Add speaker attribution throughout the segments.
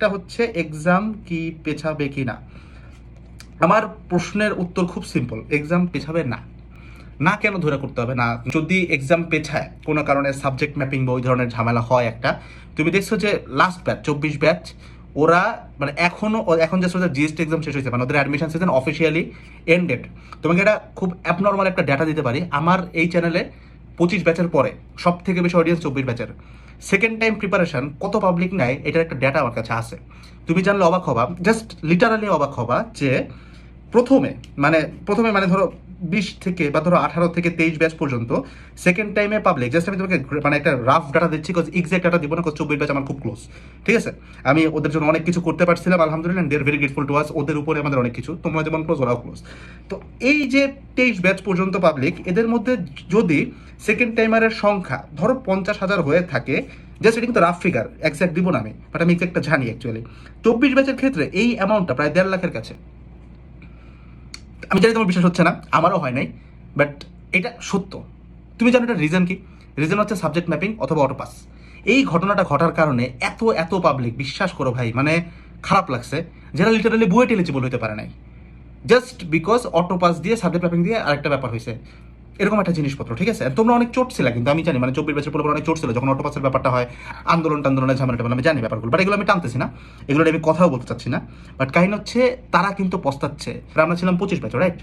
Speaker 1: একটা হচ্ছে এক্সাম কি পেছাবে কি না। আমার প্রশ্নের উত্তর খুব সিম্পল এক্সাম পেছাবে না। না কেন ধরে করতে হবে? না, যদি এক্সাম পেছায়, কোনো কারণে সাবজেক্ট ম্যাপিং বা ওই ধরনের ঝামেলা হয় একটা, তুমি দেখছ যে লাস্ট ব্যাচ চব্বিশ ব্যাচ ওরা মানে এখনও ও- এখন জাস্ট ওদের জিএসটি এক্সাম শেষ হয়েছে মানে ওদের অ্যাডমিশন সিজন অফিসিয়ালি এন্ডেড তোমাকে এটা খুব অ্যাবনর্মাল একটা ডাটা দিতে পারি। আমার এই চ্যানেলে পঁচিশ ব্যাচের পরে সব থেকে বেশি অডিয়েন্স চব্বিশ ব্যাচের সেকেন্ড টাইম প্রিপারেশন কত পাবলিক নেয়, এটার একটা ডেটা আমার কাছে আছে। তুমি জানলে অবাক হবা জাস্ট লিটারালি অবাক হবা যে প্রথমে মানে প্রথমে মানে ধরো বিশ থেকে বা ধরো আঠারো থেকে তেইশ ব্যাচ পর্যন্ত। সেকেন্ড টাইমে পাবলিক জাস্ট আমি তোমাকে মানে একটা রাফ ডাটা দিচ্ছি বিকজ এক্সাক্ট ডাটা দিব না চব্বিশ ব্যাচ আমার খুব ক্লোজ ঠিক আছে? আমি ওদের জন্য অনেক কিছু করতে পারছিলাম, আলহামদুলিল্লাহ they're very grateful to us ওদের উপরে আমাদের অনেক কিছু। তোমরা যেমন ক্লোজ ওরাও ক্লোজ তো এই যে তেইশ ব্যাচ পর্যন্ত পাবলিক এদের মধ্যে যদি সেকেন্ড টাইমারের সংখ্যা, ধরো পঞ্চাশ হাজার হয়ে থাকে জাস্ট এটা কিন্তু রাফ ফিগার এক্সাক্ট দিব না আমি বাট আমি এক্সাক্টটা জানি অ্যাকচুয়ালি চব্বিশ ব্যাচের ক্ষেত্রে এই অ্যামাউন্টটা প্রায় দেড় লাখের কাছে। আমি জানি তোমার বিশ্বাস হচ্ছে না, আমারও হয় নাই বাট এটা সত্য। তুমি জানো এটা রিজন কি? রিজন হচ্ছে সাবজেক্ট ম্যাপিং অথবা অটোপাস এই ঘটনাটা ঘটার কারণে এত এত পাবলিক বিশ্বাস করো ভাই মানে খারাপ লাগছে যারা লিটারালি বুয়েট এলিজিবল হতে পারে নাই। জাস্ট বিকজ অটোপাস দিয়ে সাবজেক্ট ম্যাপিং দিয়ে আরেকটা ব্যাপার হয়েছে এরকম একটা জিনিসপত্র, ঠিক আছে? তোমরা অনেক চোট ছিল, কিন্তু আমি জানি মানে চব্বিশ বছর পরে অনেক চোট ছিল, যখন অটোপাসের ব্যাপারটা হয়, আন্দোলন টান্দোলনের ঝামেলাটা আমি জানি ব্যাপারগুলো বাট এগুলো আমি টানতেছি না। এগুলো আমি কথাও বলতে চাচ্ছি না। বাট কাহিনী হচ্ছে, তারা কিন্তু পস্তাচ্ছে। আমরা ছিলাম পঁচিশ বছর রাইট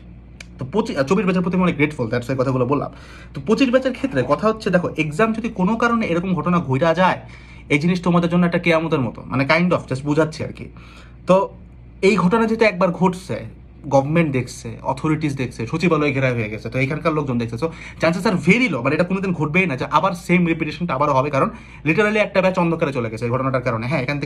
Speaker 1: তো পঁচিশ চব্বিশ ব্যাচের প্রতি অনেক গ্রেটফুল দ্যাটস এই কথাগুলো বললাম। তো পঁচিশ ব্যাচের ক্ষেত্রে কথা হচ্ছে, দেখো এক্সাম যদি কোনো কারণে এরকম ঘটনা ঘুরা যায়, এই জিনিস তোমাদের জন্য একটা কেয়ামতের মতো মানে কাইন্ড অফ জাস্ট বোঝাচ্ছি আর কি। তো এই ঘটনা যেহেতু একবার ঘটছে গভর্নমেন্ট দেখছে অথরিটিস দেখছে, সচিবালয় ঘেরা হয়ে গেছে, তো এখানকার লোকজন দেখছে। তো চান্সেস আর ভেরি লো মানে এটা কোনোদিন ঘটবেই না যে আবার সেম রিপিটেশনটা আবার হবে, কারণ লিটারালি একটা ব্যাচ অন্ধকারে চলে গেছে এই ঘটনাটার কারণে। হ্যাঁ এখান থেকে